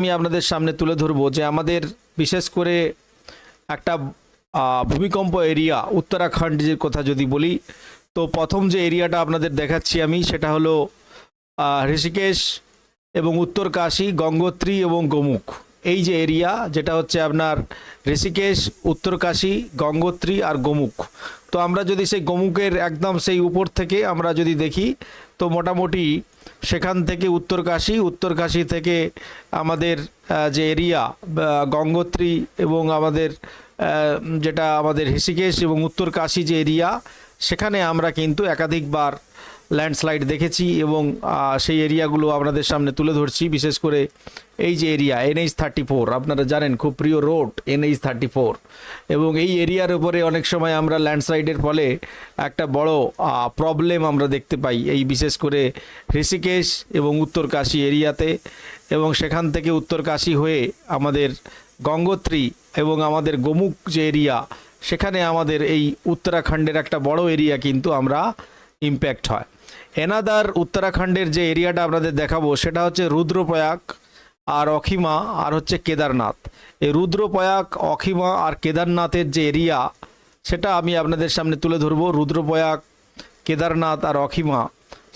আমি আপনাদের সামনে তুলে ধরবো যে আমাদের বিশেষ করে একটা ভূমিকম্প এরিয়া, উত্তরাখণ্ডের কথা যদি বলি, তো প্রথম যে এরিয়াটা আপনাদের দেখাচ্ছি আমি, সেটা হলো ঋষিকেশ এবং উত্তরকাশী গঙ্গোত্রী এবং গোমুখ। এই যে এরিয়া, যেটা হচ্ছে আপনার ঋষিকেশ উত্তরকাশী গঙ্গোত্রী আর গোমুখ। তো আমরা যদি সেই গোমুখের একদম সেই উপর থেকে আমরা যদি দেখি, তো মোটামুটি সেখান থেকে উত্তরকাশী উত্তরকাশী থেকে আমাদের যে এরিয়া গঙ্গোত্রী এবং আমাদের যেটা আমাদের ঋষিকেশ এবং উত্তরকাশী যে এরিয়া, সেখানে আমরা কিন্তু একাধিকবার ল্যান্ডস্লাইড দেখেছি এবং সেই এরিয়াগুলো আপনাদের সামনে তুলে ধরছি। বিশেষ করে এই যে এরিয়া এনএইচ থার্টি ফোর আপনারা জানেন খুব প্রিয় রোড এনএইচ থার্টি ফোর এবং এই এরিয়ার উপরে অনেক সময় আমরা ল্যান্ডস্লাইডের ফলে একটা বড় প্রবলেম আমরা দেখতে পাই। এই বিশেষ করে ঋষিকেশ এবং উত্তরকাশী এরিয়াতে এবং সেখান থেকে উত্তরকাশী হয়ে আমাদের গঙ্গোত্রী এবং আমাদের গোমুখ যে এরিয়া সেখানে আমাদের এই উত্তরাখণ্ডের একটা বড় এরিয়া কিন্তু আমরা ইম্প্যাক্ট হয়। এনাদার উত্তরাখণ্ডের যে এরিয়াটা আপনাদের দেখাবো, সেটা হচ্ছে রুদ্রপ্রয়াগ আর অখিমা আর হচ্ছে কেদারনাথ এই রুদ্রপ্রয়াগ অখিমা আর কেদারনাথের যে এরিয়া সেটা আমি আপনাদের সামনে তুলে ধরবো। রুদ্রপ্রয়াগ কেদারনাথ আর অখিমা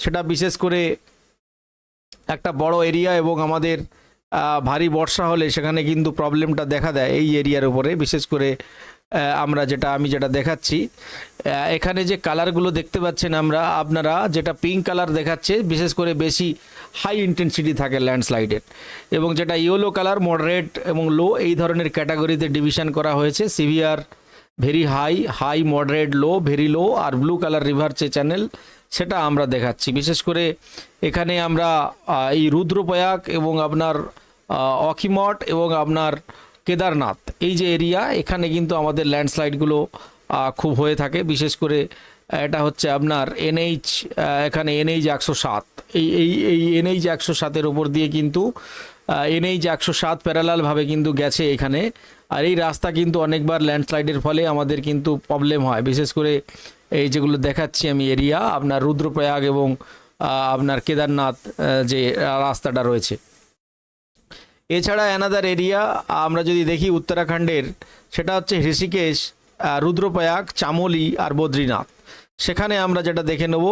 সেটা বিশেষ করে একটা বড় এরিয়া এবং আমাদের ভারী বর্ষা হলে সেখানে কিন্তু প্রবলেমটা দেখা দেয় এই এরিয়ার উপরে। বিশেষ করে আমরা যেটা আমি যেটা দেখাচ্ছি এখানে যে কালারগুলো দেখতে পাচ্ছেন আমরা আপনারা যেটা পিঙ্ক কালার দেখাচ্ছে বিশেষ করে বেশি হাই ইন্টেন্সিটি থাকে ল্যান্ডস্লাইডের এবং যেটা ইয়েলো কালার মডারেট এবং লো এই ধরনের ক্যাটাগরিতে ডিভিশন করা হয়েছে। Severe very high high moderate low very low আর ব্লু কালার রিভার যে চ্যানেল সেটা আমরা দেখাচ্ছি। বিশেষ করে এখানে আমরা এই রুদ্রপ্রয়াগ এবং আপনার আহ, অখিমঠ এবং আপনার কেদারনাথ। এই যে এরিয়া এখানে কিন্তু আমাদের ল্যান্ডস্লাইডগুলো খুব হয়ে থাকে। বিশেষ করে, এটা হচ্ছে আপনার এনএইচ এখানে এনএইচ একশো সাত। এই এই এই এনএইচ একশো সাতের ওপর দিয়ে কিন্তু এনএইচ একশো সাত প্যারালালভাবে কিন্তু গেছে এখানে। আর এই রাস্তা কিন্তু অনেকবার ল্যান্ডস্লাইডের ফলে আমাদের কিন্তু প্রবলেম হয়। বিশেষ করে এই যেগুলো দেখাচ্ছি আমি এরিয়া আপনার রুদ্রপ্রয়াগ এবং আপনার কেদারনাথ যে রাস্তাটা রয়েছে। এছাড়া অ্যানাদার এরিয়া আমরা যদি দেখি উত্তরাখণ্ডের সেটা হচ্ছে ঋষিকেশ আহ, রুদ্রপ্রয়াগ চামোলি আর বদ্রীনাথ। সেখানে আমরা যেটা দেখে নেব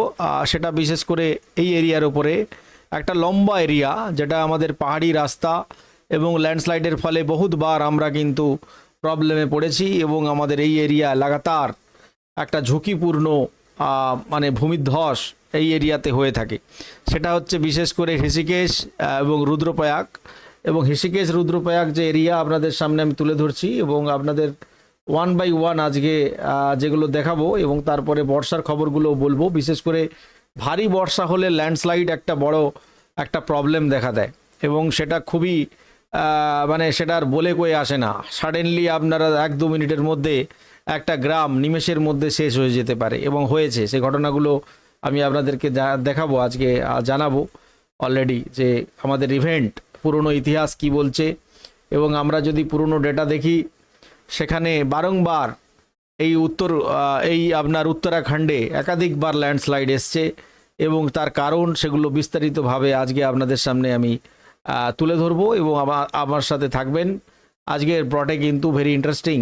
সেটা বিশেষ করে এই এরিয়ার উপরে একটা লম্বা এরিয়া যেটা আমাদের পাহাড়ি রাস্তা এবং ল্যান্ডস্লাইডের ফলে বহুতবার আমরা কিন্তু প্রবলেমে পড়েছি এবং আমাদের এই এরিয়া লাগাতার একটা ঝুঁকিপূর্ণ মানে ভূমিধ্বস এই এরিয়াতে হয়ে থাকে। সেটা হচ্ছে বিশেষ করে ঋষিকেশ আহ, এবং রুদ্রপ্রয়াগ। এবং ঋষিকেশ রুদ্রপ্রয়াগ যে এরিয়া আপনাদের সামনে আমি তুলে ধরছি এবং আপনাদের ওয়ান বাই ওয়ান আজকে যেগুলো দেখাবো এবং তারপরে বর্ষার খবরগুলো বলব। বিশেষ করে ভারী বর্ষা হলে ল্যান্ডস্লাইড একটা বড় একটা প্রবলেম দেখা দেয় এবং সেটা খুবই মানে সেটা আর বলে কয়ে আসে না। সাডেনলি আপনারা এক দু মিনিটের মধ্যে একটা গ্রাম নিমেষের মধ্যে শেষ হয়ে যেতে পারে এবং হয়েছে। সেই ঘটনাগুলো আমি আপনাদেরকে দেখাবো, আজকে জানাব অলরেডি যে আমাদের ইভেন্ট পুরনো ইতিহাস কি বলছে? এবং আমরা যদি পুরনো ডেটা দেখি, সেখানে বারংবার এই উত্তর এই আপনার উত্তরাখণ্ডে একাধিকবার ল্যান্ডস্লাইড এসছে এবং তার কারণ সেগুলো বিস্তারিতভাবে আজকে আপনাদের সামনে আমি তুলে ধরবো এবং আমার আমার সাথে থাকবেন। আজকের ব্রটে কিন্তু ভেরি ইন্টারেস্টিং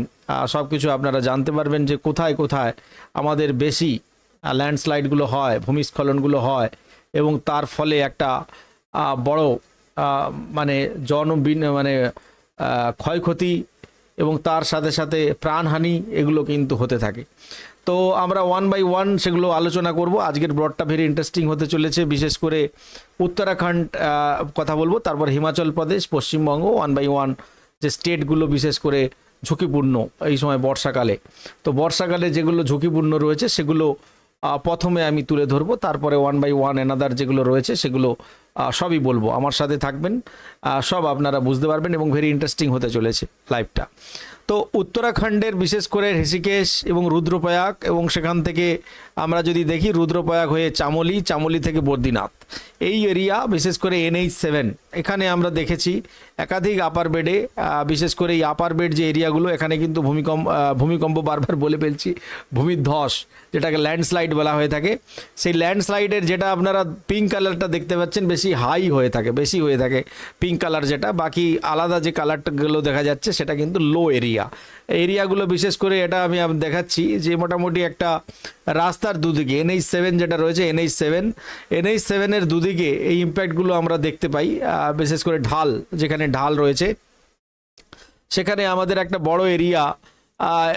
সব কিছু আপনারা জানতে পারবেন যে কোথায় কোথায় আমাদের বেশি ল্যান্ডস্লাইডগুলো হয়, ভূমিস্খলনগুলো হয় এবং তার ফলে একটা বড় মানে জন মানে ক্ষয়ক্ষতি এবং তার সাথে সাথে প্রাণহানি এগুলো কিন্তু হতে থাকে। তো আমরা ওয়ান বাই ওয়ান সেগুলো আলোচনা করব। আজকের ব্রডটা ভেরি ইন্টারেস্টিং হতে চলেছে। বিশেষ করে উত্তরাখণ্ড কথা বলব। তারপর Himachal Pradesh, Paschimbanga one by one যে স্টেটগুলো বিশেষ করে ঝুঁকিপূর্ণ এই সময় বর্ষাকালে। তো বর্ষাকালে যেগুলো ঝুঁকিপূর্ণ রয়েছে সেগুলো প্রথমে আমি তুলে ধরবো। তারপরে ওয়ান বাই ওয়ান এনাদার যেগুলো রয়েছে সেগুলো সবই বলব। আমার সাথে থাকবেন সব আপনারা বুঝতে পারবেন এবং ভেরি ইন্টারেস্টিং হতে চলেছে লাইফটা তো উত্তরাখণ্ডের বিশেষ করে ঋষিকেশ এবং রুদ্রপ্রয়াগ এবং সেখান থেকে আমরা যদি দেখি, রুদ্রপ্রয়াগ হয়ে চামলি চামলি থেকে বদ্রীনাথ। এই এরিয়া বিশেষ করে এনএইচ সেভেন এখানে আমরা দেখেছি একাধিক আপার বেডে বিশেষ করে এই আপার বেড যে এরিয়াগুলো এখানে কিন্তু ভূমিকম্প ভূমিকম্প বারবার বলে ফেলছি, ভূমিধ্বস। যেটাকে ল্যান্ডস্লাইড বলা হয়ে থাকে। সেই ল্যান্ডস্লাইডের যেটা আপনারা পিঙ্ক কালারটা দেখতে পাচ্ছেন, বেশি হাই হয়ে থাকে, বেশি হয়ে থাকে পিঙ্ক কালার যেটা। বাকি আলাদা যে কালারগুলো দেখা যাচ্ছে, সেটা কিন্তু লো এরিয়া এরিয়াগুলো বিশেষ করে এটা আমি দেখাচ্ছি যে মোটামুটি একটা রাস্তার দুদিকে এনএইচ সেভেন যেটা রয়েছে এনএইচ সেভেন এনএইচ সেভেনের দুদিকে এই ইম্প্যাক্টগুলো আমরা দেখতে পাই বিশেষ করে ঢাল, যেখানে ঢাল রয়েছে। সেখানে আমাদের একটা বড় এরিয়া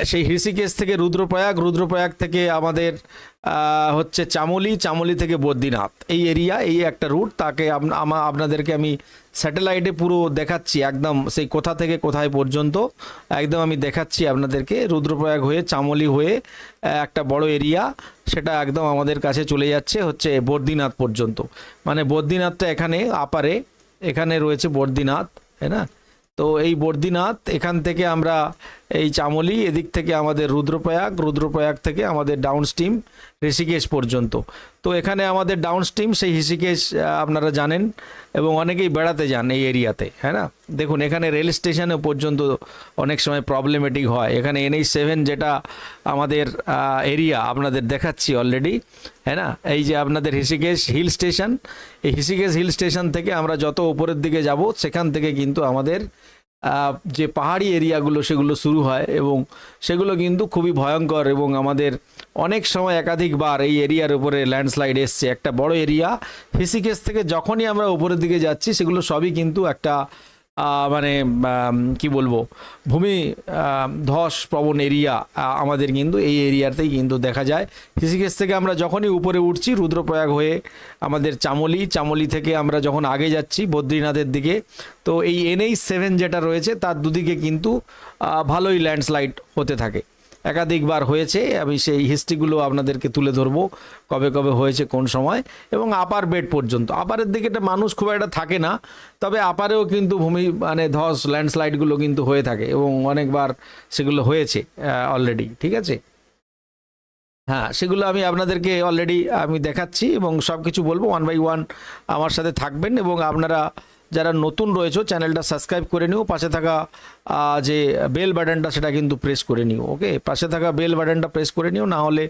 সেই হৃষিকেশ থেকে রুদ্রপ্রয়াগ রুদ্রপ্রয়াগ থেকে আমাদের হচ্ছে চামলি চামলি থেকে বদ্রীনাথ। এই এরিয়া, এই একটা রুট তাকে আপ- আপনাদেরকে আমি স্যাটেলাইটে পুরো দেখাচ্ছি, একদম সেই কোথা থেকে কোথায় পর্যন্ত। একদম আমি দেখাচ্ছি আপনাদেরকে, রুদ্রপ্রয়াগ হয়ে, চামলি হয়ে একটা বড় এরিয়া, সেটা একদম আমাদের কাছে চলে যাচ্ছে, হচ্ছে বদ্রীনাথ পর্যন্ত। মানে বদ্রীনাথটা এখানে, আপারে, এখানে রয়েছে বদ্রীনাথ, তাই না? তো এই বদ্রীনাথ, এখান থেকে আমরা এই চামলি এদিক থেকে আমাদের রুদ্রপ্রয়াগ রুদ্রপ্রয়াগ থেকে আমাদের ডাউন স্টিম ঋষিকেশ পর্যন্ত। তো এখানে আমাদের ডাউন স্টিম সেই ঋষিকেশ আপনারা জানেন এবং অনেকেই বেড়াতে যান এই এরিয়াতে হ্যাঁ না? দেখুন, এখানে রেল স্টেশনে পর্যন্ত অনেক সময় প্রবলেমেটিক হয়। এখানে এনএইচ সেভেন যেটা আমাদের এরিয়া আপনাদের দেখাচ্ছি অলরেডি হ্যাঁ না? এই যে আপনাদের ঋষিকেশ হিল স্টেশন এই ঋষিকেশ হিল স্টেশন থেকে আমরা যত উপরের দিকে যাব, সেখান থেকে কিন্তু আমাদের যে পাহাড়ি এরিয়াগুলো সেগুলো শুরু হয় এবং সেগুলো কিন্তু খুবই ভয়ঙ্কর এবং আমাদের অনেক সময় একাধিকবার এই এরিয়ার উপরে ল্যান্ডস্লাইড এসছে। একটা বড় এরিয়া। হিসিকেস থেকে যখনই আমরা উপরের দিকে যাচ্ছি, সেগুলো সবই কিন্তু একটা মানে কি বলব? ভূমি ধস প্রবণ এরিয়া আমাদের কিন্তু এই এরিয়াতেই কিন্তু দেখা যায়। হিসিকেশ থেকে আমরা যখনই উপরে উঠছি, রুদ্রপ্রয়াগ হয়ে আমাদের চামলি চামলি থেকে আমরা যখন আগে যাচ্ছি বদ্রীনাথের দিকে, তো এই এনএইচ সেভেন যেটা রয়েছে, তার দুদিকে কিন্তু ভালোই ল্যান্ডস্লাইড হতে থাকে। একাধিকবার হয়েছে, আমি সেই হিস্ট্রিগুলো আপনাদেরকে তুলে ধরবো, কবে কবে হয়েছে, কোন সময়, এবং আপার বেড পর্যন্ত। আপারের দিকে একটা মানুষ খুব একটা থাকে না, তবে আপারেও কিন্তু ভূমি মানে ধস, ল্যান্ডস্লাইডগুলো কিন্তু হয়ে থাকে, এবং অনেকবার সেগুলো হয়েছে অলরেডি ঠিক আছে? হ্যাঁ সেগুলো আমি আপনাদেরকে অলরেডি আমি দেখাচ্ছি, এবং সব কিছু বলব ওয়ান বাই ওয়ান আমার সাথে থাকবেন, এবং আপনারা যারা নতুন রয়েছে, চ্যানেলটা সাবস্ক্রাইব করে নিও। পাশে থাকা যে বেল বাটনটা, সেটা কিন্তু প্রেস করে নিও, ওকে? পাশে থাকা বেল বাটনটা প্রেস করে নিও, না হলে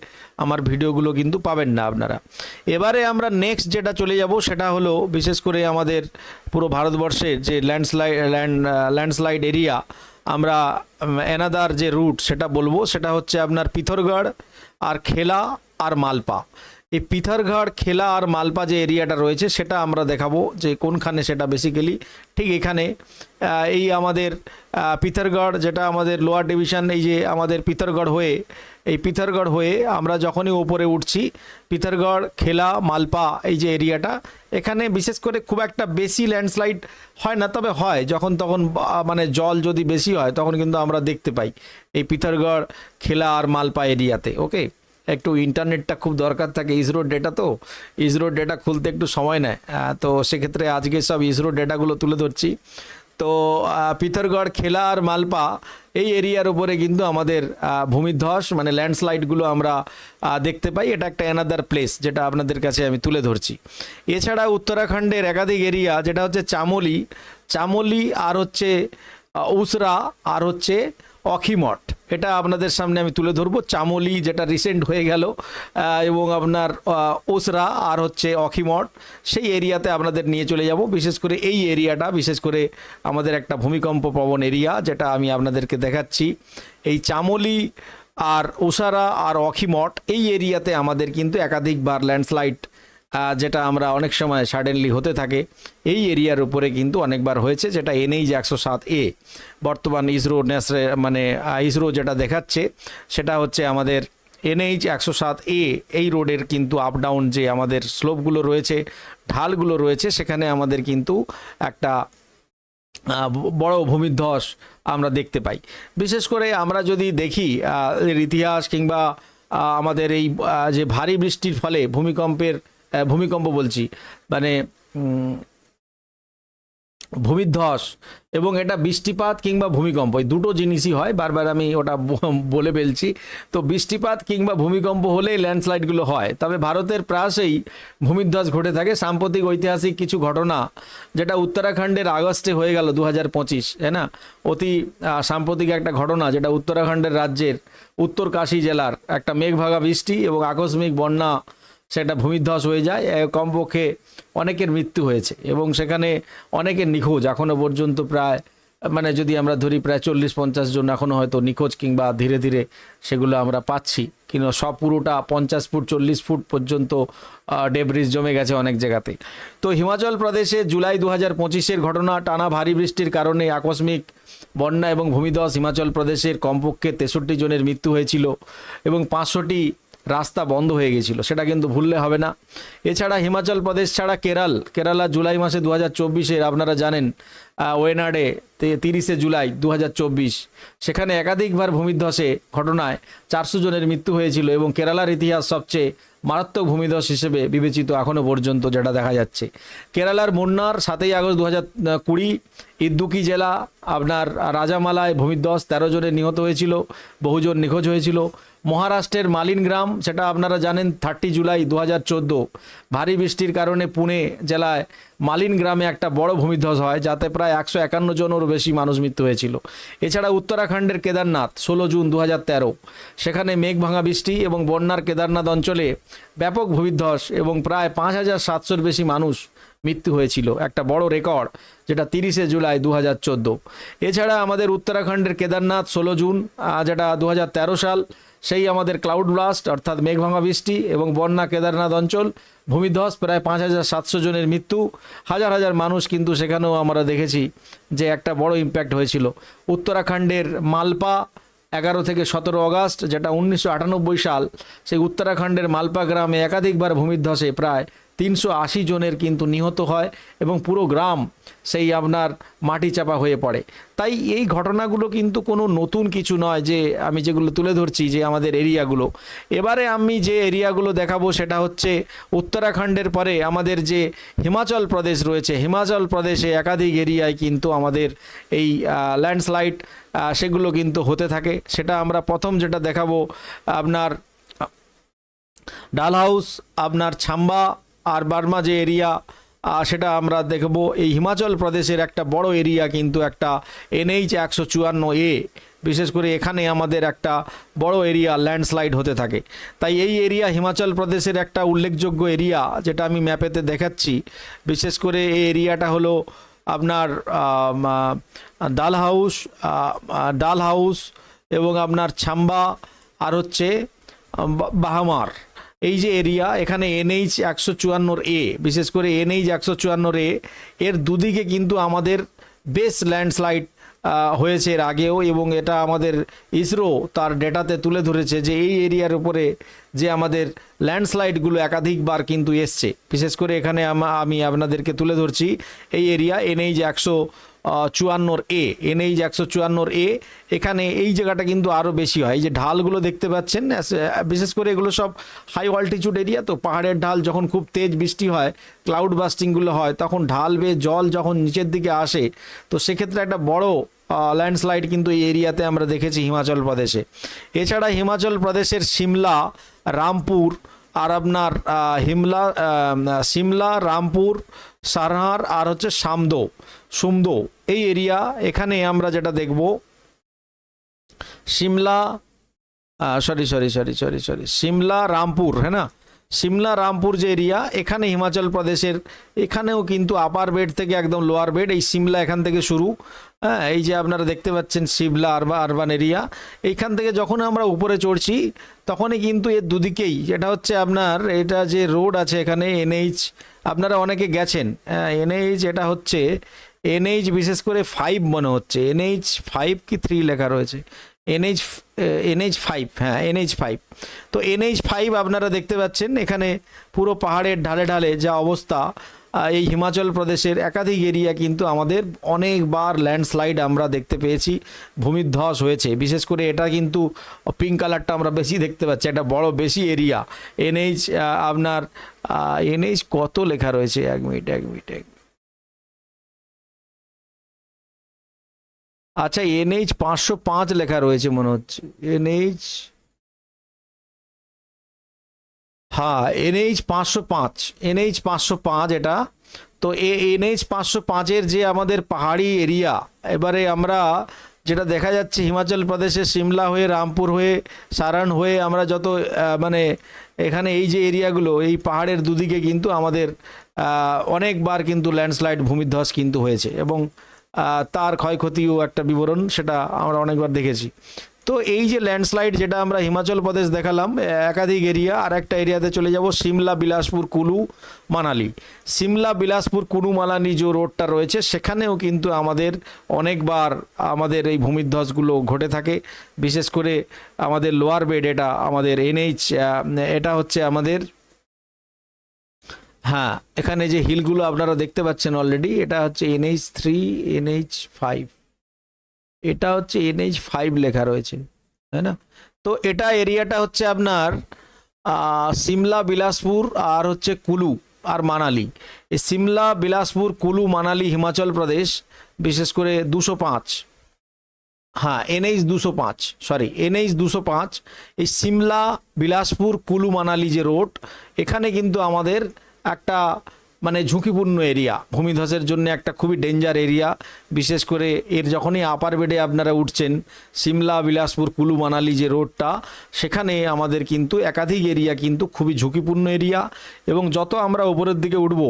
আমার ভিডিওগুলো কিন্তু পাবেন না আপনারা। এবারে আমরা নেক্সট যেটা চলে যাব, সেটা হলো, বিশেষ করে আমাদের পুরো ভারতবর্ষের যে ল্যান্ডস্লাইড ল্যান্ড ল্যান্ডস্লাইড এরিয়া আমরা এনাদার যে রুট সেটা বলব, সেটা হচ্ছে আপনার পিথরগড়, আর খেলা, আর মালপা। এই পিথারঘাট, খেলা আর মালপা যে এরিয়াটা রয়েছে সেটা আমরা দেখাবো যে কোনখানে সেটা বেসিক্যালি ঠিক এখানে। এই আমাদের পিথারগড় যেটা আমাদের লোয়ার ডিভিশন এই যে আমাদের পিথারগড় হয়ে, এই পিথারগড় হয়ে আমরা যখনই ওপরে উঠছি পিথারগড় খেলা, মালপা এই যে এরিয়াটা, এখানে বিশেষ করে খুব একটা বেশি ল্যান্ডস্লাইড হয় না, তবে হয়, যখন তখন মানে জল যদি বেশি হয় তখন কিন্তু আমরা দেখতে পাই এই পিথারগড় খেলা আর মালপা এরিয়াতে ওকে একটু ইন্টারনেটটা খুব দরকার থাকে ইসরোর ডেটা তো ইসরোর ডেটা খুলতে একটু সময় নেয়। তো সেক্ষেত্রে আজকে সব ইসরোর ডেটাগুলো তুলে ধরছি। তো পিথরগড়, খেলা আর মালপা এই এরিয়ার উপরে কিন্তু আমাদের ভূমিধ্বস মানে ল্যান্ডস্লাইডগুলো আমরা দেখতে পাই। এটা একটা অ্যানাদার প্লেস যেটা আপনাদের কাছে আমি তুলে ধরছি। এছাড়া উত্তরাখণ্ডের একাধিক এরিয়া যেটা হচ্ছে চামলি চামলি আর হচ্ছে উসরা আর হচ্ছে অখিমঠ। এটা আপনাদের সামনে আমি তুলে ধরবো। চামলি যেটা রিসেন্ট হয়ে গেল এবং আপনার ওসরা আর হচ্ছে অখিমঠ, সেই এরিয়াতে আপনাদের নিয়ে চলে যাব। বিশেষ করে এই এরিয়াটা, বিশেষ করে আমাদের একটা ভূমিকম্প প্রবণ এরিয়া, যেটা আমি আপনাদেরকে দেখাচ্ছি। এই চামলি আর ওসারা আর অখিমঠ, এই এরিয়াতে আমাদের কিন্তু একাধিকবার ল্যান্ডস্লাইড যেটা আমরা অনেক সময় সাডেনলি হতে থাকে। এই এরিয়ার উপরে কিন্তু অনেকবার হয়েছে, যেটা এনএইচ একশো সাত এ বর্তমান ইসরো ন্যাসরে মানে ইসরো যেটা দেখাচ্ছে, সেটা হচ্ছে আমাদের এনএইচ একশো সাত এ এই রোডের কিন্তু আপ ডাউন যে আমাদের স্লোপগুলো রয়েছে, ঢালগুলো রয়েছে, সেখানে আমাদের কিন্তু একটা বড় ভূমিধ্বস আমরা দেখতে পাই। বিশেষ করে আমরা যদি দেখি এর ইতিহাস কিংবা আমাদের এই যে ভারী বৃষ্টির ফলে ভূমিকম্পের ভূমিকম্প বলছি। মানে ভূমিধ্বস এবং এটা বৃষ্টিপাত কিংবা ভূমিকম্প, এই দুটো জিনিসই হয়। বারবার আমি ওটা বলে ফেলছি। তো বৃষ্টিপাত কিংবা ভূমিকম্প হলেই ল্যান্ডস্লাইডগুলো হয়। তবে ভারতের প্রায়শই ভূমিধ্বস ঘটে থাকে। সাম্প্রতিক ঐতিহাসিক কিছু ঘটনা, যেটা উত্তরাখণ্ডের আগস্টে হয়ে গেল দু হাজার পঁচিশ হ্যাঁ না? অতি সাম্প্রতিক একটা ঘটনা, যেটা উত্তরাখণ্ডের রাজ্যের উত্তর কাশী জেলার একটা মেঘভাগা বৃষ্টি এবং আকস্মিক বন্যা সেটা ভূমিধ্বস হয়ে যায় কমপক্ষে অনেকের মৃত্যু হয়েছে এবং সেখানে অনেকের নিখোঁজ এখনও পর্যন্ত প্রায় মানে যদি আমরা ধরি প্রায় চল্লিশ পঞ্চাশ জন এখনও হয়তো নিখোঁজ কিংবা ধীরে ধীরে সেগুলো আমরা পাচ্ছি। কিন্তু সব পুরোটা পঞ্চাশ ফুট, চল্লিশ ফুট পর্যন্ত ডেব্রিজ জমে গেছে অনেক জায়গাতে। তো হিমাচল প্রদেশে জুলাই দু হাজার পঁচিশের ঘটনা, টানা ভারী বৃষ্টির কারণে আকস্মিক বন্যা এবং ভূমিধস হিমাচল প্রদেশের কমপক্ষে তেষট্টি জনের মৃত্যু হয়েছিল এবং পাঁচশোটি রাস্তা বন্ধ হয়ে গেছিল, সেটা কিন্তু ভুললে হবে না। এছাড়া হিমাচল প্রদেশ ছাড়া কেরাল, কেরালা জুলাই মাসে দু হাজার চব্বিশের আপনারা জানেন ওয়েনাডে তিরিশে জুলাই দু হাজার চব্বিশ। সেখানে একাধিকবার ভূমিধ্বসে ঘটনায় চারশো জনের মৃত্যু হয়েছিল এবং কেরালার ইতিহাস সবচেয়ে মারাত্মক ভূমিধ্বস হিসেবে বিবেচিত এখনও পর্যন্ত যেটা দেখা যাচ্ছে। কেরালার মুন্নার সাতই আগস্ট দু হাজার কুড়ি ইদ্দুকি জেলা, আপনার রাজামালায় ভূমিধ্বস তেরো জনের নিহত হয়েছিল, বহুজন নিখোঁজ হয়েছিল। মহারাষ্ট্রের মালিন গ্রাম, সেটা আপনারা জানেন থার্টি জুলাই দু হাজার চোদ্দ। ভারী বৃষ্টির কারণে পুনে জেলায় মালিন গ্রামে একটা বড় ভূমিধ্বস হয়, যাতে প্রায় একশো একান্ন জনেরও বেশি মানুষ মৃত্যু হয়েছিল। এছাড়া উত্তরাখণ্ডের কেদারনাথ, ষোলো জুন দু হাজার তেরো। সেখানে মেঘ ভাঙা বৃষ্টি এবং বন্যার কেদারনাথ অঞ্চলে ব্যাপক ভূমিধ্বস এবং প্রায় পাঁচ হাজার সাতশোর বেশি মানুষ মৃত্যু হয়েছিল। একটা বড় রেকর্ড, যেটা তিরিশে জুলাই দু হাজার চোদ্দ। এছাড়া আমাদের উত্তরাখণ্ডের কেদারনাথ, ষোলো জুন যেটা দু হাজার তেরো সাল সেই আমাদের ক্লাউড ব্লাস্ট অর্থাৎ মেঘভাঙা বৃষ্টি এবং বন্যা কেদারনাথ অঞ্চল ভূমিধ্বস প্রায় পাঁচ হাজার সাতশো জনের মৃত্যু। হাজার হাজার মানুষ কিন্তু সেখানেও আমরা দেখেছি যে একটা বড় ইম্প্যাক্ট হয়েছিল। উত্তরাখণ্ডের মালপা এগারো থেকে সতেরো অগাস্ট যেটা উনিশশো আটানব্বই সাল, সেই উত্তরাখণ্ডের মালপা গ্রামে একাধিকবার ভূমিধ্বসে প্রায় তিনশো আশি জনের কিন্তু নিহত হয় এবং পুরো গ্রাম সেই আপনার মাটি চাপা হয়ে পড়ে। তাই এই ঘটনাগুলো কিন্তু কোনো নতুন কিছু নয় যে আমি যেগুলো তুলে ধরছি যে আমাদের এরিয়াগুলো। এবারে আমি যে এরিয়াগুলো দেখাবো সেটা হচ্ছে উত্তরাখণ্ডের পরে আমাদের যে হিমাচল প্রদেশ রয়েছে। হিমাচল প্রদেশে একাধিক এরিয়ায় কিন্তু আমাদের এই ল্যান্ডস্লাইড সেগুলো কিন্তু হতে থাকে। সেটা আমরা প্রথম যেটা দেখাবো আপনার ডাল হাউস আপনার ছাম্বা আর বার্মা যে এরিয়া সেটা আমরা দেখব। এই হিমাচল প্রদেশের একটা বড় এরিয়া কিন্তু একটা এনএইচ একশো চুয়ান্ন এ। বিশেষ করে এখানে আমাদের একটা বড় এরিয়া ল্যান্ডস্লাইড হতে থাকে। তাই এই এরিয়া হিমাচল প্রদেশের একটা উল্লেখযোগ্য এরিয়া, যেটা আমি ম্যাপেতে দেখাচ্ছি। বিশেষ করে এই এরিয়াটা হলো আপনার ডাল হাউস ডাল হাউস এবং আপনার ছাম্বা, আর হচ্ছে বাহামার। এই যে এরিয়া, এখানে এনএইচ একশো চুয়ান্নর এ, বিশেষ করে এনএইচ একশো চুয়ান্নর এ, এর দুদিকে কিন্তু আমাদের বেশ ল্যান্ডস্লাইড হয়েছে এর আগেও এবং এটা আমাদের ইসরো তার ডেটাতে তুলে ধরেছে যে এই এরিয়ার উপরে যে আমাদের ল্যান্ডস্লাইডগুলো একাধিকবার কিন্তু এসছে। বিশেষ করে এখানে আমি আপনাদেরকে তুলে ধরছি, এই এরিয়া এনএইচ একশো চুয়ান্নর এ এনএইচ একশো চুয়ান্নর এ এখানে এই জায়গাটা কিন্তু আরও বেশি হয়। এই যে ঢালগুলো দেখতে পাচ্ছেন বিশেষ করে এগুলো সব হাই অল্টিটিউড এরিয়া তো, পাহাড়ের ঢাল যখন খুব তেজ বৃষ্টি হয় ক্লাউড বাস্টিংগুলো হয়, তখন ঢাল বেয়ে জল যখন নিচের দিকে আসে, তো সেক্ষেত্রে একটা বড় ল্যান্ডস্লাইড কিন্তু এই এরিয়াতে আমরা দেখেছি হিমাচল প্রদেশে। এছাড়া হিমাচল প্রদেশের সিমলা, রামপুর, আর আপনার হিমলা সিমলা, রামপুর সারহার আর হচ্ছে সামদো, সুমদো। এই এরিয়া, এখানে আমরা যেটা দেখব, Shimla sorry sorry sorry sorry sorry Shimla, Rampur হ্যাঁ না? সিমলা, রামপুর যে এরিয়া, এখানে হিমাচল প্রদেশের, এখানেও কিন্তু আপার বেড থেকে একদম লোয়ার বেড এই সিমলা এখান থেকে শুরু। হ্যাঁ এই যে আপনারা দেখতে পাচ্ছেন সিমলা আরবা আরবান এরিয়া এইখান থেকে যখন আমরা উপরে চড়ছি, তখনই কিন্তু এর দুদিকেই এটা হচ্ছে আপনার, এটা যে রোড আছে এখানে এনএইচ আপনারা অনেকে গেছেন এনএইচ এটা হচ্ছে এনএইচ বিশেষ করে ফাইভ মনে হচ্ছে এনএইচ ফাইভ কি থ্রি লেখা রয়েছে? এনএইচ এনএইচ ফাইভ হ্যাঁ এনএইচ ফাইভ তো এনএইচ ফাইভ আপনারা দেখতে পাচ্ছেন, এখানে পুরো পাহাড়ের ঢালে ঢালে যা অবস্থা এই হিমাচল প্রদেশের একাধিক এরিয়া কিন্তু আমাদের অনেকবার ল্যান্ডস্লাইড আমরা দেখতে পেয়েছি, ভূমিধ্বস হয়েছে। বিশেষ করে এটা কিন্তু পিঙ্ক কালারটা আমরা বেশি দেখতে পাচ্ছি, একটা বড় বেশি এরিয়া এনএইচ আপনার এনএইচ কত লেখা রয়েছে? এক মিনিট এক মিনিট, এক। আচ্ছা এনএইচ পাঁচশো পাঁচ লেখা রয়েছে মনে হচ্ছে। এনএইচ হ্যাঁ এনএইচ পাঁচশো পাঁচ এনএইচ পাঁচশো পাঁচ এটা। তো এ এনএইচ পাঁচশো পাঁচের যে আমাদের পাহাড়ি এরিয়া, এবারে আমরা যেটা দেখা যাচ্ছে হিমাচল প্রদেশের সিমলা হয়ে, রামপুর হয়ে, সারান হয়ে আমরা যত মানে এখানে এই যে এরিয়াগুলো, এই পাহাড়ের দুদিকে কিন্তু আমাদের অনেকবার কিন্তু ল্যান্ডস্লাইড ভূমিধ্বস কিন্তু হয়েছে এবং তার ক্ষয়ক্ষতিও একটা বিবরণ, সেটা আমরা অনেকবার দেখেছি। তো এই যে ল্যান্ডস্লাইড যেটা আমরা হিমাচল প্রদেশ দেখালাম একাধিক এরিয়া আর একটা এরিয়াতে চলে যাব, সিমলা, বিলাসপুর, কুলু, মানালি। সিমলা, বিলাসপুর, কুলু, মানালি যে রোডটা রয়েছে, সেখানেও কিন্তু আমাদের অনেকবার আমাদের এই ভূমিধ্বসগুলো ঘটে থাকে। বিশেষ করে আমাদের লোয়ার বেড এটা, আমাদের এনএইচ এটা হচ্ছে আমাদের হ্যাঁ এখানে যে হিলগুলো আপনারা দেখতে পাচ্ছেন অলরেডি এটা হচ্ছে এনএইচ থ্রি এনএইচ ফাইভ এটা হচ্ছে এনএইচ ফাইভ লেখা রয়েছে, তাই না? তো এটা এরিয়াটা হচ্ছে আপনার সিমলা, বিলাসপুর আর হচ্ছে কুলু আর মানালি। এই সিমলা, বিলাসপুর, কুলু, মানালি, হিমাচল প্রদেশ, বিশেষ করে দুশো পাঁচ। হ্যাঁ এনএইচ দুশো পাঁচ সরি এনএইচ দুশো পাঁচ, এই সিমলা, বিলাসপুর, কুলু, মানালি যে রোড, এখানে কিন্তু আমাদের একটা মানে ঝুঁকিপূর্ণ এরিয়া ভূমিধসের জন্য একটা খুবই ডেঞ্জার এরিয়া বিশেষ করে এর যখনই আপার বেডে আপনারা উঠছেন, সিমলা, বিলাসপুর, কুলু, মানালি যে রোডটা সেখানে আমাদের কিন্তু একাধিক এরিয়া কিন্তু খুবই ঝুঁকিপূর্ণ এরিয়া এবং যত আমরা উপরের দিকে উঠবো,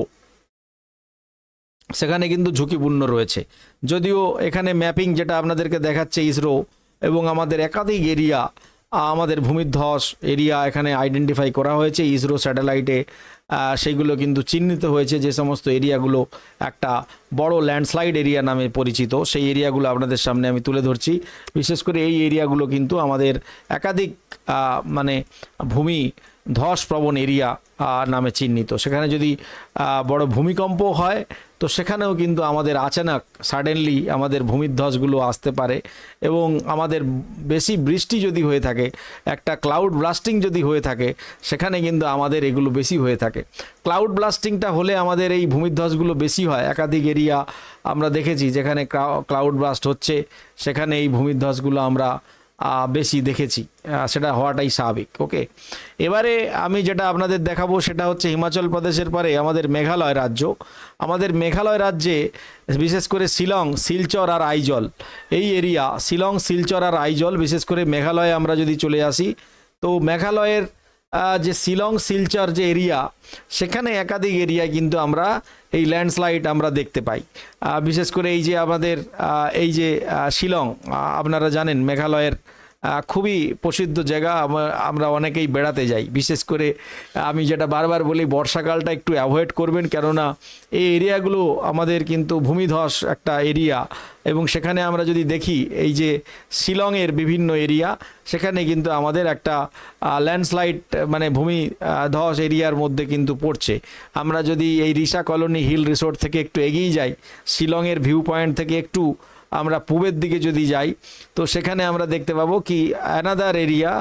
সেখানে কিন্তু ঝুঁকিপূর্ণ রয়েছে। যদিও এখানে ম্যাপিং যেটা আপনাদেরকে দেখাচ্ছে ইসরো এবং আমাদের একাধিক এরিয়া আমাদের ভূমিধ্বস এরিয়া এখানে আইডেন্টিফাই করা হয়েছে, ইসরো স্যাটেলাইটে সেগুলো কিন্তু চিহ্নিত হয়েছে যে সমস্ত এরিয়াগুলো একটা বড় ল্যান্ডস্লাইড এরিয়া নামে পরিচিত। সেই এরিয়াগুলো আপনাদের সামনে আমি তুলে ধরছি। বিশেষ করে এই এরিয়াগুলো কিন্তু আমাদের একাধিক মানে ভূমি ধস প্রবণ এরিয়া নামে চিহ্নিত। সেখানে যদি বড় ভূমিকম্প হয়, তো সেখানেও কিন্তু আমাদের আচানক সাডেনলি আমাদের ভূমিধ্বসগুলো আসতে পারে এবং আমাদের বেশি বৃষ্টি যদি হয়ে থাকে, একটা ক্লাউড ব্লাস্টিং যদি হয়ে থাকে, সেখানে কিন্তু আমাদের এগুলো বেশি হয়ে থাকে। ক্লাউড ব্লাস্টিংটা হলে আমাদের এই ভূমিধ্বসগুলো বেশি হয়। একাধিক এরিয়া আমরা দেখেছি যেখানে ক্লাউড ব্লাস্ট হচ্ছে, সেখানে এই ভূমিধ্বসগুলো আমরা বেশি দেখেছি। সেটা হওয়াটাই স্বাভাবিক, ওকে? এবারে আমি যেটা আপনাদের দেখাবো সেটা হচ্ছে হিমাচল প্রদেশের পরে আমাদের মেঘালয় রাজ্য। আমাদের মেঘালয় রাজ্যে বিশেষ করে শিলং, শিলচর আর আইজল, এই এরিয়া, শিলং, শিলচর আর আইজল, বিশেষ করে মেঘালয়ে আমরা যদি চলে আসি, তো মেঘালয়ের যে শিলং, শিলচর যে এরিয়া, সেখানে একাধিক এরিয়া কিন্তু আমরা এই ল্যান্ডস্লাইড আমরা দেখতে পাই। বিশেষ করে এই যে আমাদের এই যে শিলং আপনারা জানেন মেঘালয়ের খুবই প্রসিদ্ধ জায়গা। আমা- আমরা অনেকেই বেড়াতে যাই। বিশেষ করে আমি যেটা বারবার বলি, বর্ষাকালটা একটু অ্যাভয়েড করবেন, কেননা এই এরিয়াগুলো আমাদের কিন্তু ভূমিধস একটা এরিয়া। এবং সেখানে আমরা যদি দেখি, এই যে শিলংয়ের বিভিন্ন এরিয়া, সেখানে কিন্তু আমাদের একটা ল্যান্ডস্লাইড মানে ভূমি ধস এরিয়ার মধ্যে কিন্তু পড়ছে। আমরা যদি এই রিসা কলোনি হিল রিসোর্ট থেকে একটু এগিয়ে যাই, শিলংয়ের ভিউ পয়েন্ট থেকে একটু আমরা পূবের দিকে যদি যাই, তো সেখানে আমরা দেখতে পাবো কি অ্যানাদার এরিয়া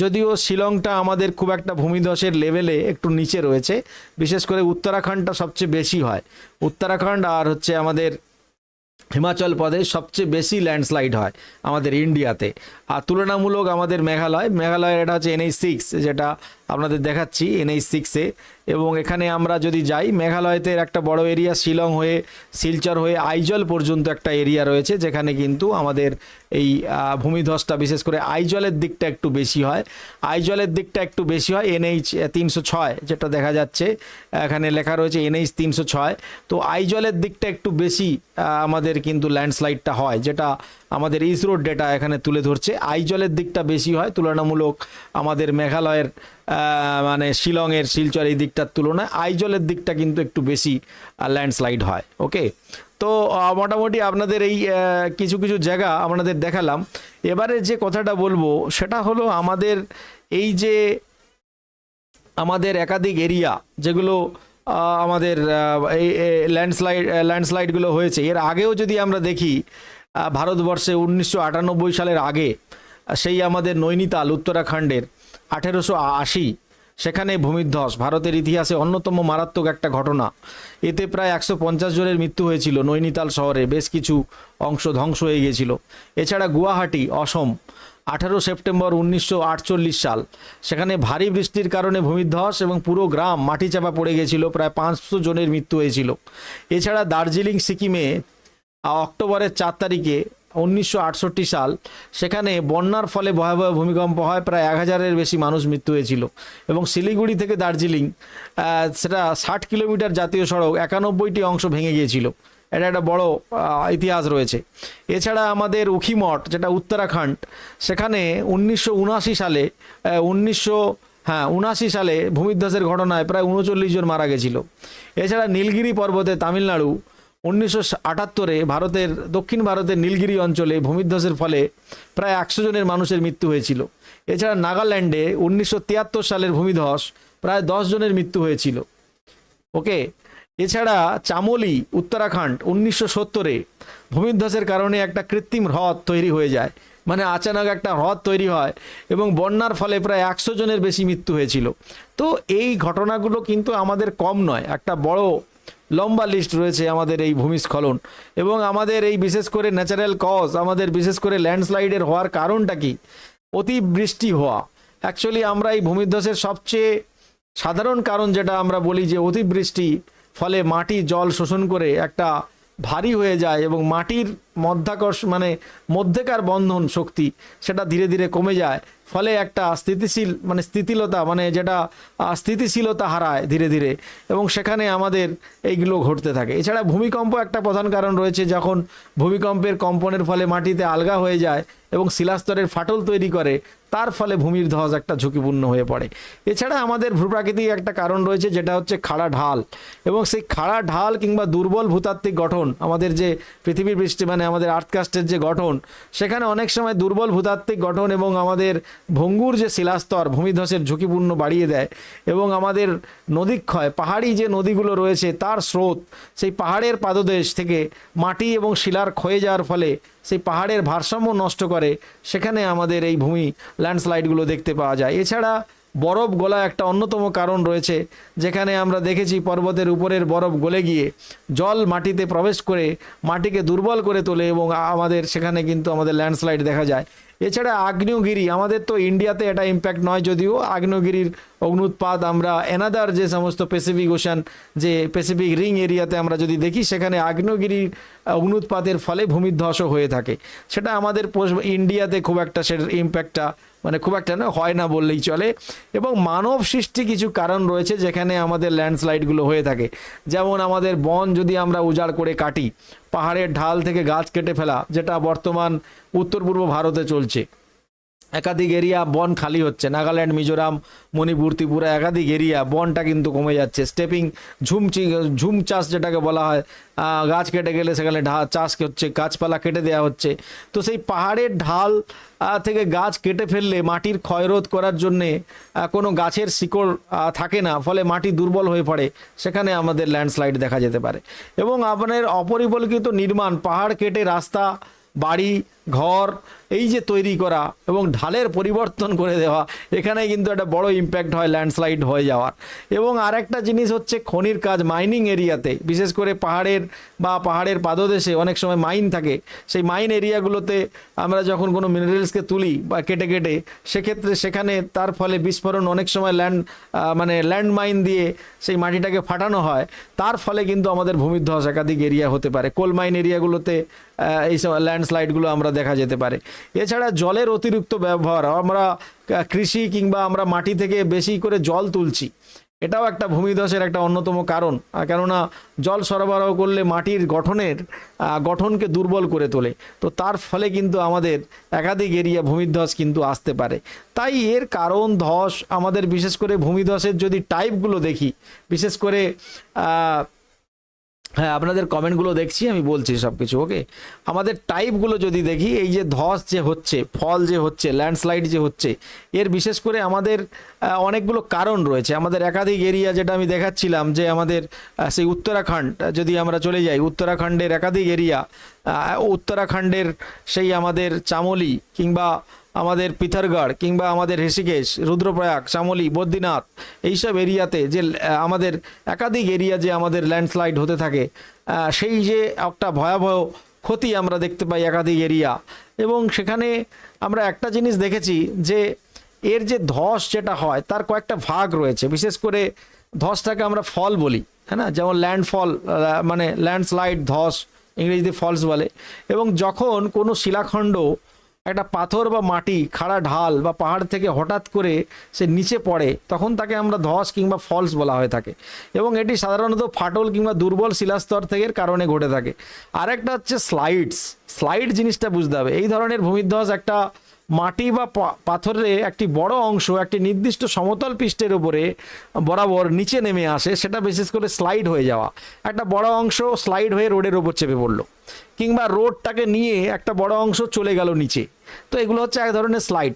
যদিও শিলংটা আমাদের খুব একটা ভূমিধসের লেভেলে একটু নিচে রয়েছে, বিশেষ করে উত্তরাখণ্ডটা সবচেয়ে বেশি হয়। উত্তরাখণ্ড আর হচ্ছে আমাদের হিমাচল প্রদেশ সবচেয়ে বেশি ল্যান্ডস্লাইড হয় আমাদের ইন্ডিয়াতে। আর তুলনামূলক আমাদের মেঘালয়, মেঘালয়ের এটা হচ্ছে এনএইচ সিক্স যেটা আপনাদের দেখাচ্ছি এনএইচ সিক্সে এবং এখানে আমরা যদি যাই মেঘালয়তে একটা বড় এরিয়া শিলং হয়ে শিলচর হয়ে আইজল পর্যন্ত একটা এরিয়া রয়েছে যেখানে কিন্তু আমাদের এই আহ, ভূমিধসটা বিশেষ করে আইজলের দিকটা একটু বেশি হয়। আইজলের দিকটা একটু বেশি হয় এনএইচ তিনশো ছয় যেটা দেখা যাচ্ছে এখানে লেখা রয়েছে এনএইচ তিনশো ছয়। তো আইজলের দিকটা একটু বেশি আমাদের কিন্তু ল্যান্ডস্লাইডটা হয় যেটা আমাদের ইসরোর ডেটা এখানে তুলে ধরছে। আইজলের দিকটা বেশি হয় তুলনামূলক আমাদের মেঘালয়ের মানে শিলংয়ের শিলচর এই দিকটার তুলনায়। আইজলের দিকটা কিন্তু একটু বেশি ল্যান্ডস্লাইড হয় ওকে তো মোটামুটি আপনাদের এই কিছু কিছু জায়গা আপনাদের দেখালাম। এবারে যে কথাটা বলব, সেটা হলো আমাদের এই যে আমাদের একাধিক এরিয়া যেগুলো আমাদের এই ল্যান্ডস্লাইড ল্যান্ডস্লাইডগুলো হয়েছে। এর আগেও যদি আমরা দেখি ভারতবর্ষে উনিশশো আটানব্বই সালের আগে, সেই আমাদের নৈনিতাল উত্তরাখণ্ডের আঠেরোশো আশি, সেখানে ভূমিধ্বস, ভারতের ইতিহাসে অন্যতম মারাত্মক একটা ঘটনা। এতে প্রায় একশো পঞ্চাশ জনের মৃত্যু হয়েছিল নৈনিতাল শহরে, বেশ কিছু অংশ ধ্বংস হয়ে গিয়েছিল। এছাড়া গুয়াহাটি, অসম, আঠারো সেপ্টেম্বর উনিশশো আটচল্লিশ সাল, সেখানে ভারী বৃষ্টির কারণে ভূমিধ্বস এবং পুরো গ্রাম মাটি চাপা পড়ে গেছিল প্রায় পাঁচশো জনের মৃত্যু হয়েছিল। এছাড়া দার্জিলিং, সিকিমে অক্টোবরের চার তারিখে উনিশশো আটষট্টি সাল, সেখানে বন্যার ফলে ভয়াবহ ভূমিকম্প হয়, প্রায় এক হাজারের বেশি মানুষ মৃত্যু হয়েছিল। এবং শিলিগুড়ি থেকে দার্জিলিং সেটা ষাট কিলোমিটার জাতীয় সড়ক, একানব্বইটি অংশ ভেঙে গিয়েছিল। এটা একটা বড় ইতিহাস রয়েছে। এছাড়া আমাদের উখিমঠ যেটা উত্তরাখণ্ড, সেখানে উনিশশো উনআশি সালে উনিশশো হ্যাঁ উনআশি সালে ভূমিধ্বসের ঘটনায় প্রায় উনচল্লিশ জন মারা গেছিল। এছাড়া নীলগিরি পর্বতে তামিলনাড়ু উনিশশো আটাত্তরে ভারতের, দক্ষিণ ভারতের নীলগিরি অঞ্চলে ভূমিধ্বসের ফলে প্রায় একশো জনের মানুষের মৃত্যু হয়েছিল। এছাড়া নাগাল্যান্ডে উনিশশো তিয়াত্তর সালের ভূমিধ্বস প্রায় দশ জনের মৃত্যু হয়েছিল। ওকে? এছাড়া চামোলি, উত্তরাখণ্ড উনিশশো সত্তরে ভূমিধ্বসের কারণে একটা কৃত্রিম হ্রদ তৈরি হয়ে যায়। মানে আচানক একটা হ্রদ তৈরি হয় এবং বন্যার ফলে প্রায় একশো জনের বেশি মৃত্যু হয়েছিল। তো এই ঘটনাগুলো কিন্তু আমাদের কম নয়, একটা বড় লম্বা লিস্ট রয়েছে আমাদের এই ভূমিস্খলন। এবং আমাদের এই বিশেষ করে ন্যাচারাল কজ আমাদের বিশেষ করে ল্যান্ডস্লাইডের হওয়ার কারণটা কি? অতিবৃষ্টি হওয়া। অ্যাকচুয়ালি আমরা এই ভূমিধ্বসের সবচেয়ে সাধারণ কারণ যেটা আমরা বলি যে অতিবৃষ্টি ফলে মাটি জল শোষণ করে একটা ভারী হয়ে যায় এবং মাটির মধ্যাকর্ষ মানে মধ্যেকার বন্ধন শক্তি সেটা ধীরে ধীরে কমে যায়। ফলে একটা স্থিতিশীল মানে স্থিতিলতা মানে যেটা স্থিতিশীলতা হারায় ধীরে ধীরে। এবং সেখানে আমাদের এইগুলো ঘটতে থাকে। এছাড়া ভূমিকম্প একটা প্রধান কারণ রয়েছে যখন ভূমিকম্পের কম্পনের ফলে মাটিতে আলগা হয়ে যায় এবং শিলাস্তরের ফাটল তৈরি করে, তার ফলে ভূমির ধস একটা ঝুঁকিপূর্ণ হয়ে পড়ে। এছাড়া আমাদের ভূপ্রাকৃতিক একটা কারণ রয়েছে যেটা হচ্ছে খাড়া ঢাল। এবং সেই খাড়া ঢাল কিংবা দুর্বল ভূতাত্ত্বিক গঠন, আমাদের যে পৃথিবীর বৃষ্টি মানে আমাদের আর্থকাস্টের যে গঠন, সেখানে অনেক সময় দুর্বল ভূতাত্ত্বিক গঠন এবং আমাদের ভঙ্গুর যে শিলাস্তর ভূমিধ্বসের ঝুঁকিপূর্ণ বাড়িয়ে দেয় এবং আমাদের নদীক্ষয়, পাহাড়ি যে নদীগুলো রয়েছে তার স্রোত, সেই পাহাড়ের পাদদেশ থেকে মাটি এবং শিলার ক্ষয়ে যাওয়ার ফলে সেই পাহাড়ের ভারসাম্য নষ্ট করে, সেখানে আমাদের এই ভূমি ল্যান্ডস্লাইডগুলো দেখতে পাওয়া যায়। এছাড়া বরফ গলা একটা অন্যতম কারণ রয়েছে, যেখানে আমরা দেখেছি পর্বতের উপরের বরফ গলে গিয়ে জল মাটিতে প্রবেশ করে মাটিকে দুর্বল করে তোলে এবং আমাদের সেখানে কিন্তু আমাদের ল্যান্ডস্লাইড দেখা যায়। এছাড়া আগ্নেয়গিরি, আমাদের তো ইন্ডিয়াতে এটা ইম্প্যাক্ট নয় যদিও, আগ্নেয়গিরির অগ্নুৎপাত আমরা এনাদার যে সমস্ত প্যাসিফিক ওশান যে প্যাসিফিক রিং এরিয়াতে আমরা যদি দেখি, সেখানে আগ্নেয়গিরির অগ্নুৎপাতের ফলে ভূমিধ্বসও হয়ে থাকে। সেটা আমাদের ইন্ডিয়াতে খুব একটা সেটার ইম্প্যাক্টটা মানে খুব একটা না হয় না বললেই চলে। এবং মানব সৃষ্টি কিছু কারণ রয়েছে যেখানে আমাদের ল্যান্ডস্লাইডগুলো হয়ে থাকে। যেমন আমাদের বন যদি আমরা উজাড় করে কাটি, পাহাড়ের ঢাল থেকে গাছ কেটে ফেলা, যেটা বর্তমান উত্তর পূর্ব ভারতে চলছে। একাধিক এরিয়া বন খালি হচ্ছে। নাগাল্যান্ড, মিজোরাম, মণিপুর, ত্রিপুরা একাধিক এরিয়া বনটা কিন্তু কমে যাচ্ছে। স্টেপিং ঝুম চি- ঝুম চাষ যেটাকে বলা হয় গাছ কেটে গেলে সেখানে ঢা, চাষ হচ্ছে, গাছপালা কেটে দেওয়া হচ্ছে। তো সেই পাহাড়ের ঢাল থেকে গাছ কেটে ফেললে মাটির ক্ষয়রোধ করার জন্যে কোনো গাছের শিকড় থাকে না, ফলে মাটি দুর্বল হয়ে পড়ে। সেখানে আমাদের ল্যান্ডস্লাইড দেখা যেতে পারে। এবং আপনার অপরিকল্পিত নির্মাণ, পাহাড় কেটে রাস্তা, বাড়ি, ঘর এই যে তৈরি করা এবং ঢালের পরিবর্তন করে দেওয়া, এখানে কিন্তু একটা বড় ইম্প্যাক্ট হয় ল্যান্ডস্লাইড হয়ে যাওয়ার। এবং আরেকটা জিনিস হচ্ছে খনির কাজ মাইনিং এরিয়াতে, বিশেষ করে পাহাড়ের বা পাহাড়ের পাদদেশে অনেক সময় মাইন থাকে। সেই মাইন এরিয়াগুলোতে আমরা যখন কোনো মিনারেলসকে তুলি বা কেটে কেটে, সেক্ষেত্রে সেখানে তার ফলে বিস্ফোরণ অনেক সময় ল্যান্ড মানে ল্যান্ড মাইন দিয়ে সেই মাটিটাকে ফাটানো হয়। তার ফলে কিন্তু আমাদের ভূমিধ্বস একাধিক এরিয়া হতে পারে। কোল মাইন এরিয়াগুলোতে এইসব ল্যান্ডস্লাইডগুলো আমরা দেখা যেতে পারে। এছাড়া জলের অতিরিক্ত ব্যবহার, আমরা কৃষি কিংবা আমরা মাটি থেকে বেশি করে জল তুলছি, এটাও একটা ভূমিধসের একটা অন্যতম কারণ। কেননা, জল সরবরাহ করলে মাটির গঠনের গঠনকে দুর্বল করে তোলে। তো তার ফলে কিন্তু আমাদের একাধিক এরিয়া ভূমিধ্বস কিন্তু আসতে পারে। তাই এর কারণ ধস, আমাদের বিশেষ করে ভূমিধসের যদি টাইপগুলো দেখি, বিশেষ করে হ্যাঁ আপনাদের কমেন্টগুলো দেখছি, আমি বলছি সব কিছু ওকে? আমাদের টাইপগুলো যদি দেখি, এই যে ধস যে হচ্ছে, ফল যে হচ্ছে, ল্যান্ডস্লাইড যে হচ্ছে, এর বিশেষ করে আমাদের অনেকগুলো কারণ রয়েছে। আমাদের একাধিক এরিয়া যেটা আমি দেখাচ্ছিলাম, যে আমাদের সেই উত্তরাখণ্ড, যদি আমরা চলে যাই, উত্তরাখণ্ডের একাধিক এরিয়া উত্তরাখণ্ডের সেই আমাদের চামলি কিংবা আমাদের পিথারগড় কিংবা আমাদের ঋষিকেশ, রুদ্রপ্রয়াগ চামলি বদ্রীনাথ এইসব এরিয়াতে যে আমাদের একাধিক এরিয়া যে আমাদের ল্যান্ডস্লাইড হতে থাকে সেই যে একটা ভয়াবহ ক্ষতি আমরা দেখতে পাই একাধিক এরিয়া। এবং সেখানে আমরা একটা জিনিস দেখেছি যে, এর যে ধস যেটা হয়, তার কয়েকটা ভাগ রয়েছে। বিশেষ করে ধসটাকে আমরা ফল বলি হ্যাঁ না? যেমন ল্যান্ডফল মানে ল্যান্ডস্লাইড ধস, ইংরেজিতে ফলস বলে। এবং যখন কোনো শিলাখণ্ড একটা পাথর বা মাটি, খাড়া ঢাল বা পাহাড় থেকে হঠাৎ করে সে নিচে পড়ে, তখন তাকে আমরা ধস কিংবা ফলস বলা হয়ে থাকে। এবং এটি সাধারণত ফাটল কিংবা দুর্বল শিলাস্তর থেকে কারণে ঘটে থাকে। আরেকটা হচ্ছে স্লাইডস। স্লাইড জিনিসটা বুঝতে হবে। এই ধরনের ভূমিধ্বস একটা মাটি বা পা- পাথরে একটি বড় অংশ, একটি নির্দিষ্ট সমতল পৃষ্ঠের উপরে বরাবর নিচে নেমে আসে, সেটা বিশেষ করে স্লাইড হয়ে যাওয়া। একটা বড় অংশ স্লাইড হয়ে রোডের ওপর চেপে পড়ল। কিংবা রোডটাকে নিয়ে একটা বড় অংশ চলে গেল নিচে। তো এগুলো হচ্ছে এক ধরনের স্লাইড।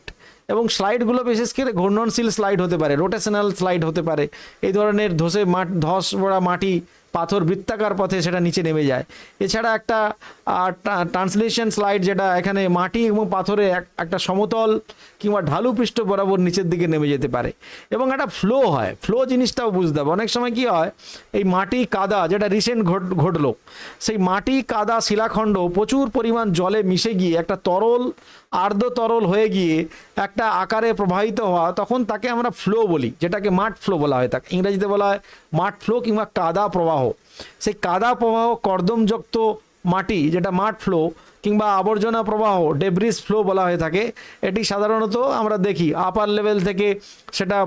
এবং স্লাইডগুলো বিশেষ করে ঘূর্ণনশীল স্লাইড হতে পারে, রোটেশনাল স্লাইড হতে পারে। এই ধরনের ধসে মাঠ, ধস ভরা মাটি পাথর বৃত্তাকার পথে সেটা নিচে নেমে যায়। এছাড়া একটা ট্রান্সলেশন স্লাইড যেটা এখানে মাটি এবং পাথরে এক- একটা সমতল কিংবা ঢালু পৃষ্ঠ বরাবর নিচের দিকে নেমে যেতে পারে। এবং একটা ফ্লো হয়, ফ্লো জিনিসটাও বুঝতে হবে। অনেক সময় কি হয়, এই মাটি কাদা যেটা রিসেন্ট ঘট, ঘটলো, সেই মাটি কাদা শিলাখণ্ড প্রচুর পরিমাণ জলে মিশে গিয়ে একটা তরল আর্দ্র তরল হয়ে গিয়ে একটা আকারে প্রবাহিত হওয়া, তখন তাকে আমরা ফ্লো বলি, যেটাকে মাঠ ফ্লো বলা হয় তাকে। ইংরেজিতে বলা হয় মাঠ ফ্লো কিংবা কাদা প্রবাহ। সেই কাদা প্রবাহ কর্দমযুক্ত মাটি, যেটা মাঠ ফ্লো কিংবা আবর্জনা প্রবাহ ডেব্রিস ফ্লো বলা হয়ে থাকে, এটি সাধারণত আমরা দেখি আপার লেভেল থেকে সেটা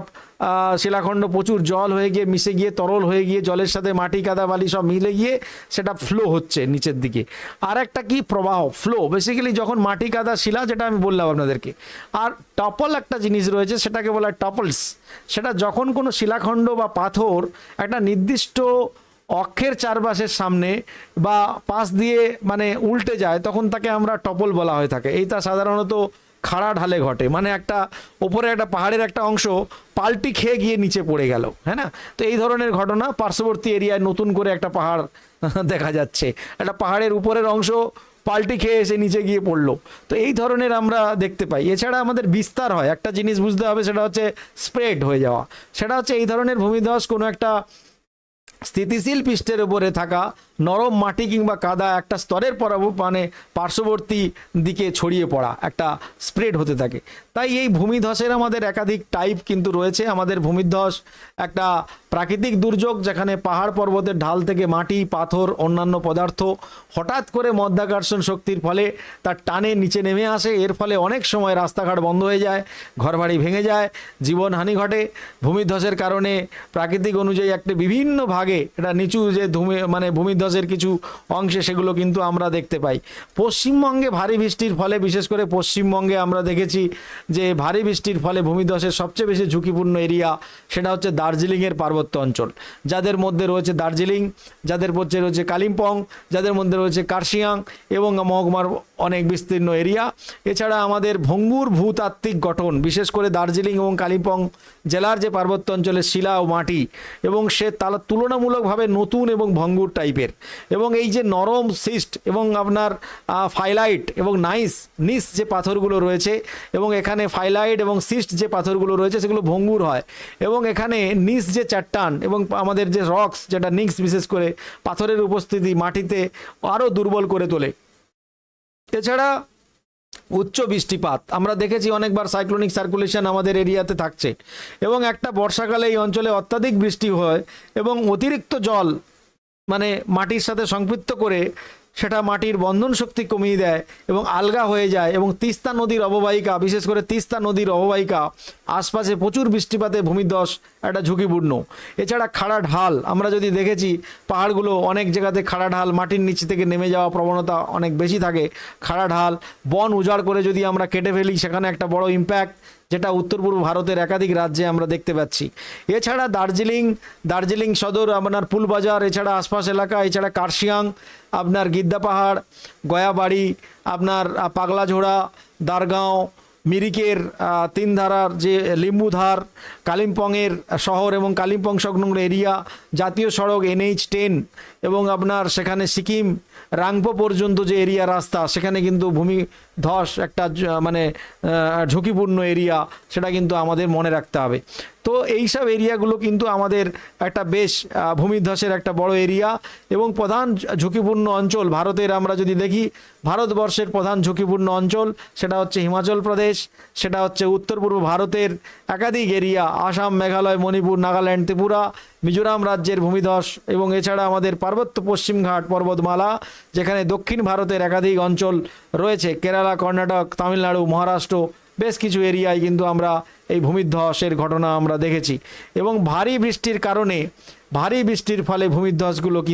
শিলাখণ্ড প্রচুর জল হয়ে গিয়ে মিশে গিয়ে তরল হয়ে গিয়ে জলের সাথে মাটি, কাদা, বালি সব মিলে গিয়ে সেটা ফ্লো হচ্ছে নিচের দিকে। আর একটা কি প্রবাহ? ফ্লো বেসিক্যালি যখন মাটি, কাদা, শিলা যেটা আমি বললাম আপনাদেরকে, আর টপল একটা জিনিস রয়েছে, সেটাকে বলা হয় টপলস সেটা যখন কোনো শিলাখণ্ড বা পাথর একটা নির্দিষ্ট অক্ষের চারপাশের সামনে বা পাশ দিয়ে মানে উল্টে যায়, তখন তাকে আমরা টপল বলা হয়ে থাকে। এইটা সাধারণত খাড়া ঢালে ঘটে। মানে একটা ওপরে একটা পাহাড়ের একটা অংশ পাল্টি খেয়ে গিয়ে নিচে পড়ে গেল হ্যাঁ না? তো এই ধরনের ঘটনা পার্শ্ববর্তী এরিয়ায় নতুন করে একটা পাহাড় দেখা যাচ্ছে। একটা পাহাড়ের উপরের অংশ পাল্টি খেয়ে এসে নিচে গিয়ে পড়ল। তো এই ধরনের আমরা দেখতে পাই। এছাড়া আমাদের বিস্তার হয়। একটা জিনিস বুঝতে হবে, সেটা হচ্ছে স্প্রেড হয়ে যাওয়া। সেটা হচ্ছে এই ধরনের ভূমিধস কোনো একটা স্থিতিশীল পৃষ্ঠের উপরে থাকা নরম মাটি কিংবা কাদা একটা স্তরের পর মানে পার্শ্ববর্তী দিকে ছড়িয়ে পড়া, একটা স্প্রেড হতে থাকে। তাই এই ভূমিধসের আমাদের একাধিক টাইপ কিন্তু রয়েছে। আমাদের ভূমিধস একটা প্রাকৃতিক দুর্যোগ যেখানে পাহাড় পর্বতের ঢাল থেকে মাটি, পাথর, অন্যান্য পদার্থ হঠাৎ করে মধ্যাকর্ষণ শক্তির ফলে তার টানে নিচে নেমে আসে। এর ফলে অনেক সময় রাস্তাঘাট বন্ধ হয়ে যায়, ঘরবাড়ি ভেঙে যায়, জীবনহানি ঘটে। ভূমিধসের কারণে প্রাকৃতিক অনুযায়ী একটা বিভিন্ন ভাগে এটা নিচু যে ধূমি মানে ভূমিধসের কিছু অংশে সেগুলো কিন্তু আমরা দেখতে পাই। পশ্চিমবঙ্গে ভারী বৃষ্টির ফলে, বিশেষ করে পশ্চিমবঙ্গে আমরা দেখেছি যে ভারী বৃষ্টির ফলে ভূমিধসের সবচেয়ে বেশি ঝুঁকিপূর্ণ এরিয়া, সেটা হচ্ছে দার্জিলিংয়ের পার্বত্য অঞ্চল। যাদের মধ্যে রয়েছে দার্জিলিং, যাদের মধ্যে রয়েছে কালিম্পং, যাদের মধ্যে রয়েছে কার্শিয়াং এবং মহকুমার অনেক বিস্তীর্ণ এরিয়া। এছাড়া আমাদের ভঙ্গুর ভূতাত্ত্বিক গঠন, বিশেষ করে দার্জিলিং এবং কালিম্পং জেলার যে পার্বত্য অঞ্চলের শিলা ও মাটি এবং সে তালা, তুলনামূলকভাবে নতুন এবং ভঙ্গুর টাইপের। এবং এই যে নরম সিস্ট এবং আপনার ফাইলাইট এবং নাইস, নিস যে পাথরগুলো রয়েছে এবং এখানে ফাইলাইট এবং সিস্ট যে পাথরগুলো রয়েছে সেগুলো ভঙ্গুর হয়। এবং এখানে নিস যে চাট্টান এবং আমাদের যে রক্স যেটা নিক্স বিশেষ করে পাথরের উপস্থিতি মাটিতে আরও দুর্বল করে তোলে। এছাড়া উচ্চ বৃষ্টিপাত, আমরা দেখেছি অনেকবার সাইক্লোনিক সার্কুলেশন আমাদের এরিয়াতে থাকছে। এবং একটা বর্ষাকালে এই অঞ্চলে অত্যাধিক বৃষ্টি হয় এবং অতিরিক্ত জল মানে মাটির সাথে সংপৃক্ত করে সেটা মাটির বন্ধন শক্তি কমিয়ে দেয় এবং আলগা হয়ে যায় এবং তিস্তা নদীর অববাহিকা, বিশেষ করে তিস্তা নদীর অববাহিকা, আশপাশে প্রচুর বৃষ্টিপাতে ভূমিধস, একটা ঝুঁকিপূর্ণ। এছাড়া খাড়া ঢাল, আমরা যদি দেখেছি, পাহাড়গুলো অনেক জায়গাতে খাড়া ঢাল, মাটির নিচ থেকে নেমে যাওয়া প্রবণতা অনেক বেশি থাকে। খাড়া ঢাল, বন উজাড় করে যদি আমরা কেটে ফেলি, সেখানে একটা বড় ইম্প্যাক্ট যেটা উত্তর পূর্ব ভারতের একাধিক রাজ্যে আমরা দেখতে পাচ্ছি। এছাড়া দার্জিলিং দার্জিলিং সদর, আপনার পুলবাজার এছাড়া আশপাশ এলাকা, এছাড়া কার্শিয়াং আপনার গিদ্দা পাহাড়, গয়াবাড়ি, আপনার পাগলাঝোড়া, দারগাঁও, মিরিকের তিন তিনধারার যে লিম্বুধার, কালিম্পংয়ের শহর এবং কালিম্পং সংলগ্ন এরিয়া, জাতীয় সড়ক এনএইচ টেন এবং আপনার সেখানে সিকিম, রাংপো পর্যন্ত যে এরিয়া রাস্তা, সেখানে কিন্তু ভূমি ধস, একটা মানে ঝুঁকিপূর্ণ এরিয়া সেটা কিন্তু আমাদের মনে রাখতে হবে। তো এইসব এরিয়াগুলো কিন্তু আমাদের একটা বেশ ভূমিধ্বসের একটা বড় এরিয়া এবং প্রধান ঝুঁকিপূর্ণ অঞ্চল। ভারতের আমরা যদি দেখি, ভারতবর্ষের প্রধান ঝুঁকিপূর্ণ অঞ্চল সেটা হচ্ছে হিমাচল প্রদেশ, সেটা হচ্ছে উত্তর পূর্ব ভারতের একাধিক এরিয়া আসাম, মেঘালয়, মণিপুর, নাগাল্যান্ড, ত্রিপুরা, মিজোরাম রাজ্যের ভূমিধস এবং এছাড়া আমাদের পার্বত্য পশ্চিমঘাট পর্বতমালা যেখানে দক্ষিণ ভারতের একাধিক অঞ্চল রয়েছে। কেরালা, কর্ণাটক, তামিলনাড়ু, মহারাষ্ট্র, বেশ কিছু এরিয়ায় কিন্তু আমরা এই ভূমিধ্বসের ঘটনা আমরা দেখেছি। এবং ভারী বৃষ্টির কারণে, ভারী বৃষ্টির ফলে ভূমিধ্বসগুলো কিন্তু